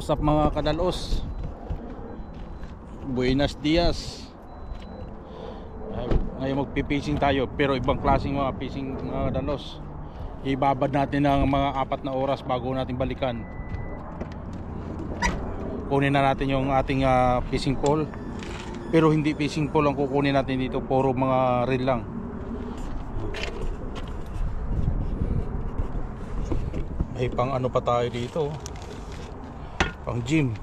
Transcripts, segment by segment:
What's up mga kadalos? Buenos dias. Ay, Ngayon magpipishing tayo pero ibang klaseng mga fishing mga kadalos. Ibabad natin ng mga apat na oras bago natin balikan. Kunin na natin yung ating ah, fishing pole. Pero hindi fishing pole ang kukunin natin dito, puro mga reel lang. May pang ano pa tayo dito. Pang gym.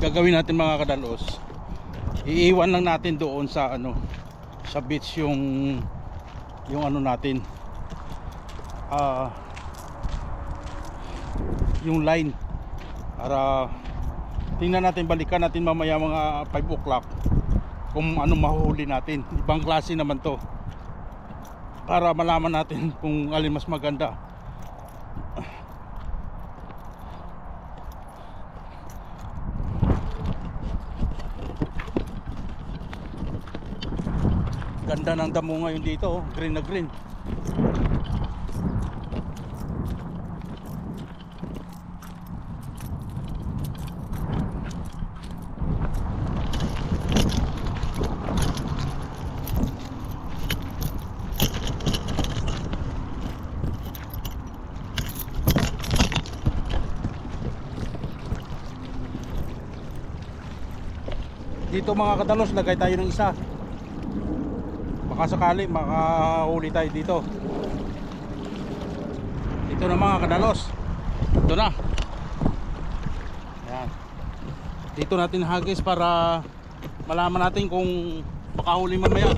Gagawin natin mga kadalos. Iiwan lang natin doon sa ano sa beach yung yung ano natin. Ah yung line para tingnan natin balikan natin mamaya mga 5 o'clock kung ano mahuhuli natin ibang klase naman to para malaman natin kung alin mas maganda ganda ng damo ngayon dito oh. green na green dito mga kadalos lagay tayo ng isa baka sakali makahuli tayo dito. Ito na mga kadalos. Ito na. Ayan. dito natin hagis para malaman natin kung makahuli mamaya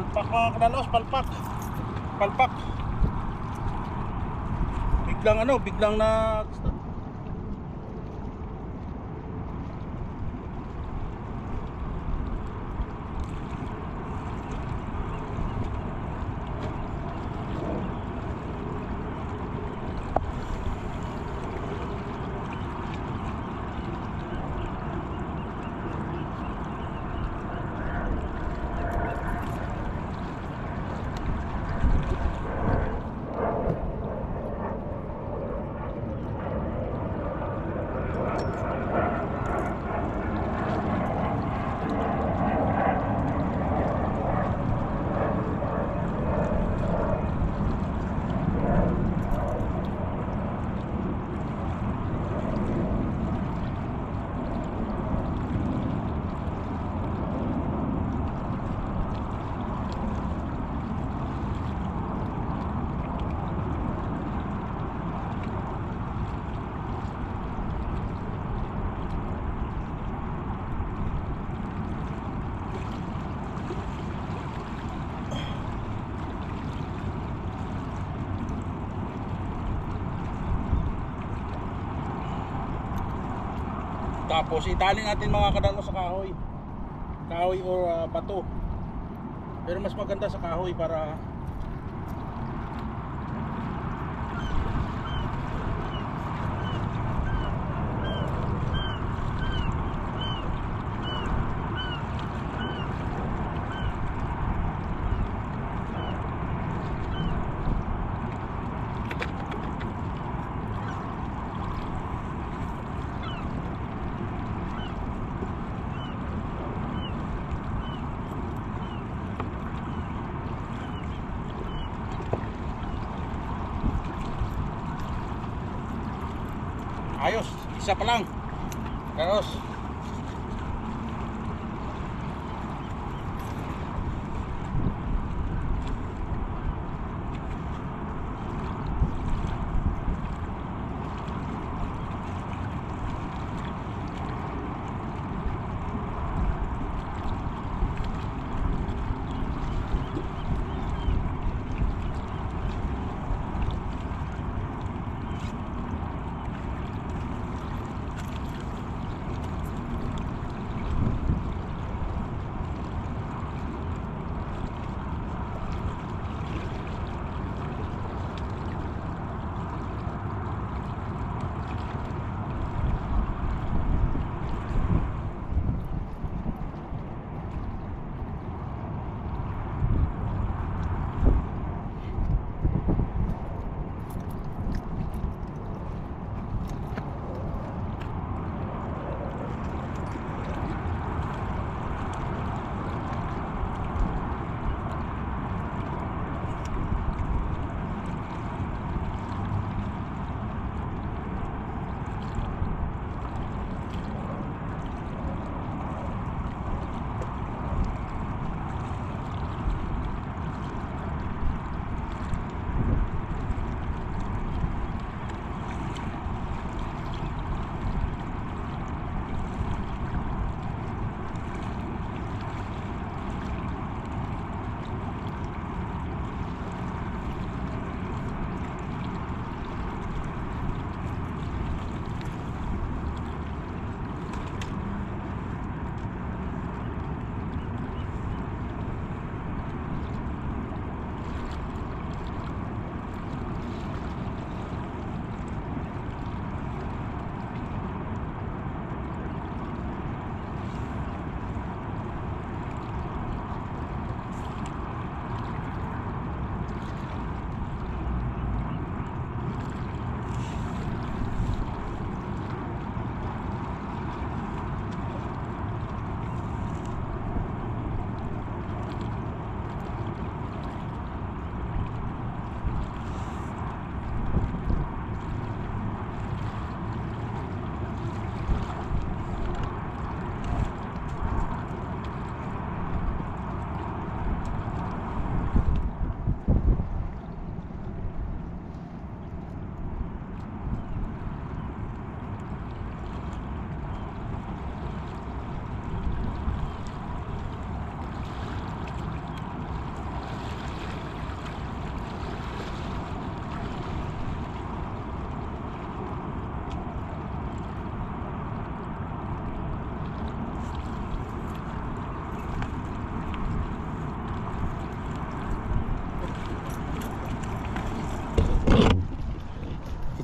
palpak mga kadalos palpak. Palpak. Biglang ano biglang na tapos itali natin mga kadalos sa kahoy. Kahoy or ah, bato. Pero mas maganda sa kahoy para ayos isa pa lang. Karos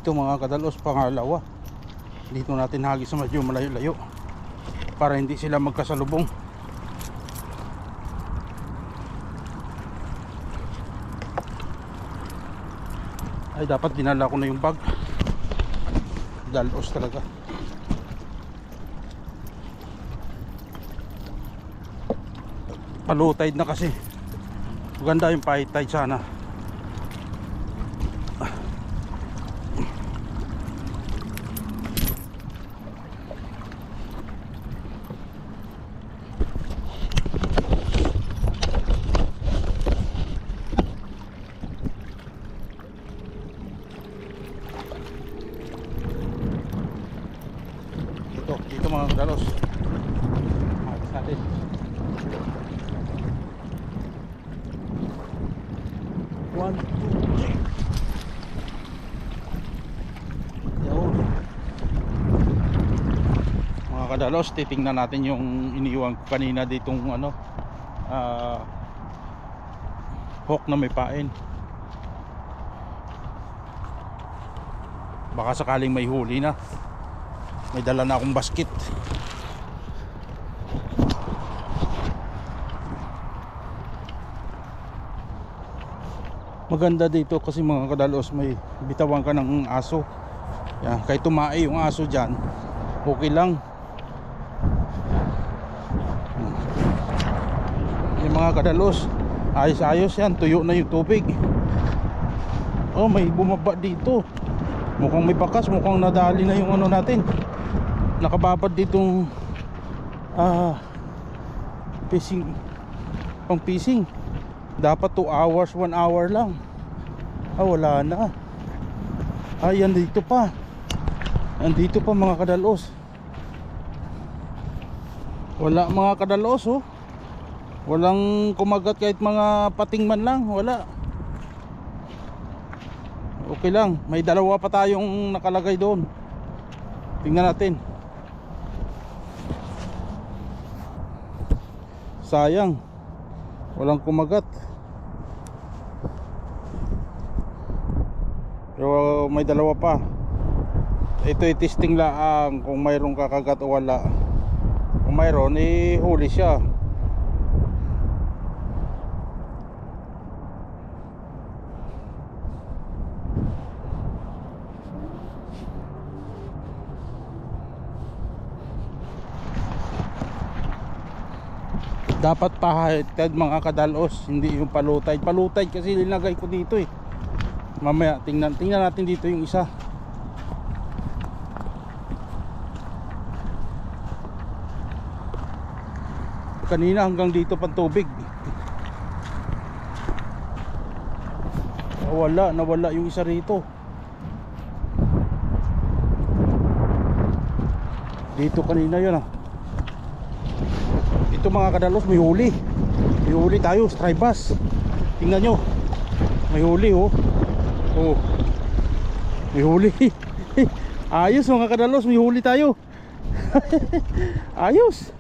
dito mga kadalos pangalawa. Dito natin hagis sa medyo malayo-layo para hindi sila magkasalubong. Ay dapat dinala ko na yung bag. Dalos talaga. Low tide na kasi. Maganda yung tide sana Dito, dito mga kadalos. Magis natin. One. Yun. Mga kadalos, titingnan natin yung iniwan ko kanina ditong ano, ah, hook na may pain. Baka sakaling may huli na. May dala na akong basket. Maganda dito kasi mga kadalos may bitawan ka ng aso. Yan, kahit tumae yung aso dyan, okay lang. Yung mga kadalos, ayos-ayos yan, tuyo na yung tubig. Oh, may bumaba dito. Mukhang may bakas, mukhang nadali na yung ano natin. Nakababad ditong ah fishing pang fishing. Dapat 2 hours, 1 hour lang. Ah, wala na. Ay, dito pa. Andito pa mga kadalos. Wala mga kadalos oh. Walang kumagat kahit mga pating man lang, wala. Okay lang, may dalawa pa tayong nakalagay doon. Tingnan natin. Sayang. Walang kumagat. Pero may dalawa pa. Ito ay testing lang kung mayroong kakagat o wala. Kung mayroon, eh huli siya. dapat pahatid mga kadalos hindi yung palutay palutay kasi nilagay ko dito eh mamaya tingnan tingnan natin dito yung isa. Kanina hanggang dito pang tubig. Nawala nawala yung isa rito. Dito kanina yun ah. Ito mga kadalos may huli. May huli tayo stribas tingnan nyo. May huli oh oh. May huli. Ayos mga kadalos may huli tayo. Ayos.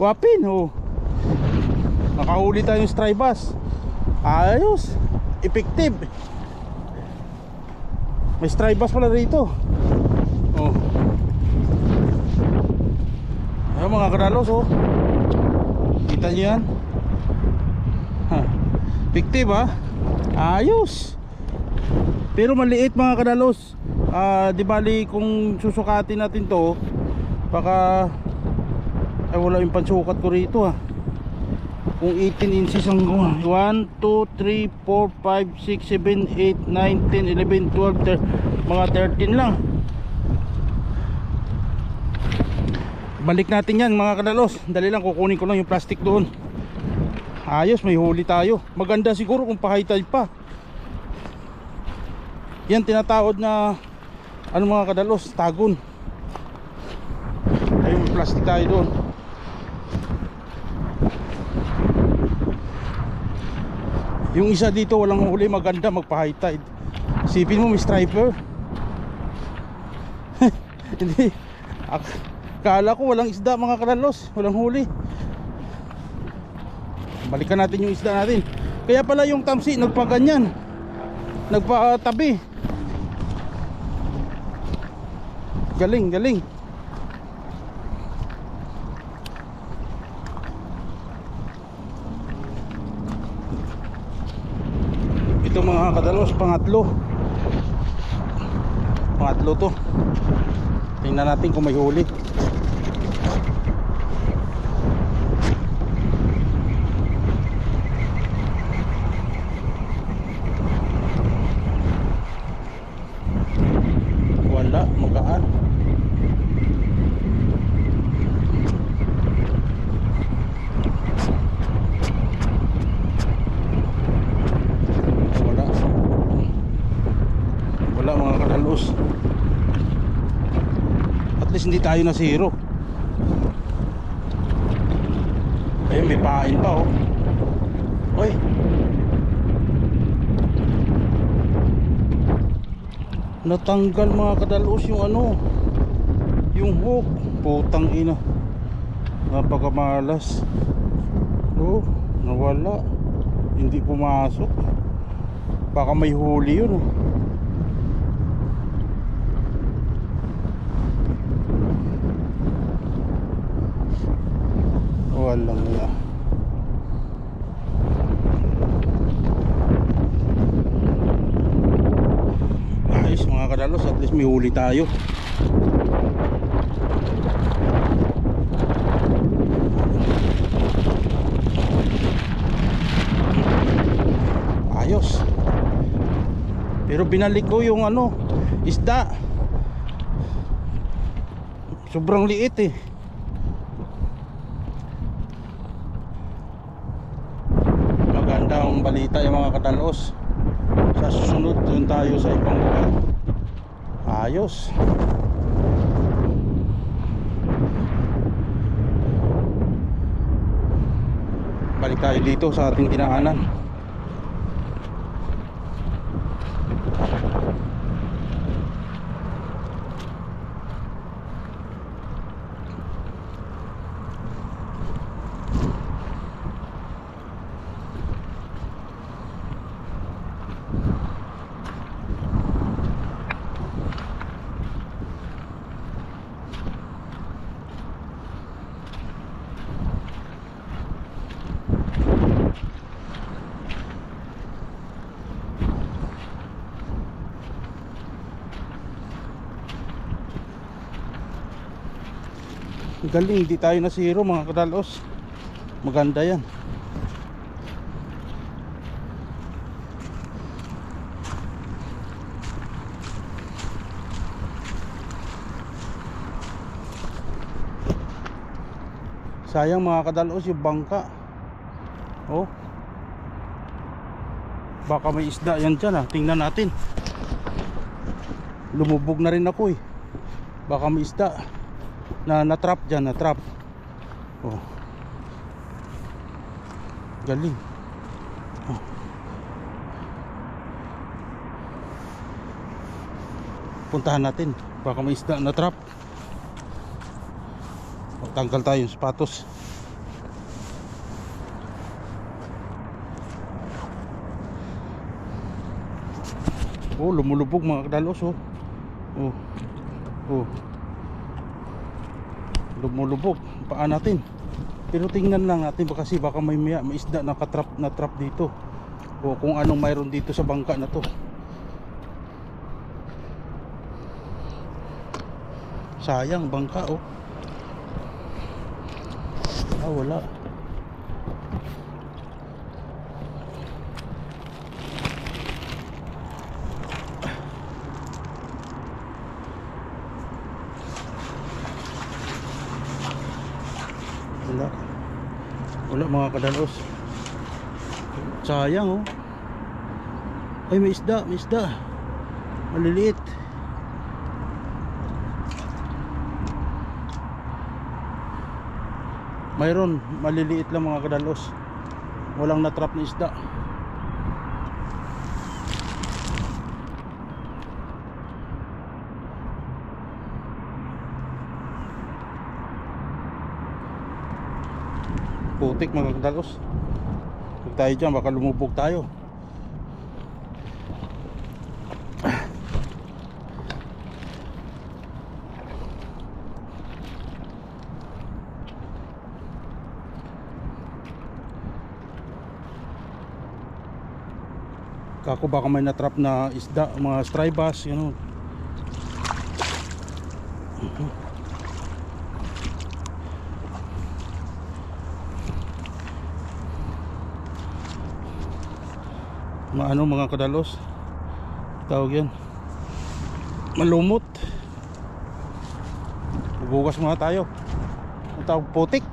Wapin oh. Nakahuli tayong stribas ayos. Effective. May stribas pala rito. Oh. Ayun mga kadalos oh. Kita yan? Ha. Fictive ha? Ayos! Pero maliit mga kadalos. Ah, di bali kung susukatin natin to, baka ay wala yung pansukat ko rito ha. Kung 18 inches ang 1, 2, 3, 4, 5, 6, 7, 8, 9, 10, 11, 12, mga 13 lang. balik natin yan mga kadalos dali lang kukunin ko lang yung plastic doon ayos may huli tayo maganda siguro kung pa high tide pa yan tinatawad na ano mga kadalos tagon ayun may plastic tayo doon. Yung isa dito walang huli maganda magpa high tide sipin mo may striper. Hindi. Kala ko walang isda mga karalos Walang huli. Balikan natin yung isda natin. Kaya pala yung tamsi nagpaganyan Nagpatabi Galing, galing. Ito mga kadalos, pangatlo. Pangatlo to. Tingnan natin kung may huli. Wala, magaan. Wala. Wala mga kadalos. At least hindi tayo na zero. Ayun, may pain pa oh. Natanggal mga kadalos yung ano. Yung hook. Putang ina. Napakamalas. Oh, nawala. Hindi pumasok. Baka may huli yun oh. Walang ya. Kadalos, at least may huli tayo. Ayos. Pero binalik ko yung ano, isda. Sobrang liit eh. maganda ang balita yung mga kadalos sa susunod dun tayo sa ibang lugar ayos balik tayo dito sa ating tinaanan galing hindi tayo na zero mga kadalos. Maganda yan. Sayang mga kadalos yung bangka. Oh. Baka may isda yan dyan ah. Tingnan natin. Lumubog na rin ako eh. Baka may isda na na-trap dyan, na-trap. Oh. Galing. Oh. Puntahan natin. Baka may isda na trap. Oh, tanggal tayo yung sapatos. Oh, lumulubog mga kadalos oh. Oh. Oh lumulubog paa natin. Pero tingnan lang natin kasi baka may, may, may isda nakatrap na trap dito. O kung anong mayroon dito sa bangka na to. Sayang bangka oh. Ah wala wala mga kadalos. Sayang oh. Ay may isda may isda. Maliliit. Mayroon maliliit lang mga kadalos. Walang natrap na isda putik mga kadalos pag tayo dyan baka lumubog tayo. Kako baka may natrap na isda mga strybas you know mga ano mga kadalos. Tawag yan. Malumot. Bubugas muna tayo. Ang tawag putik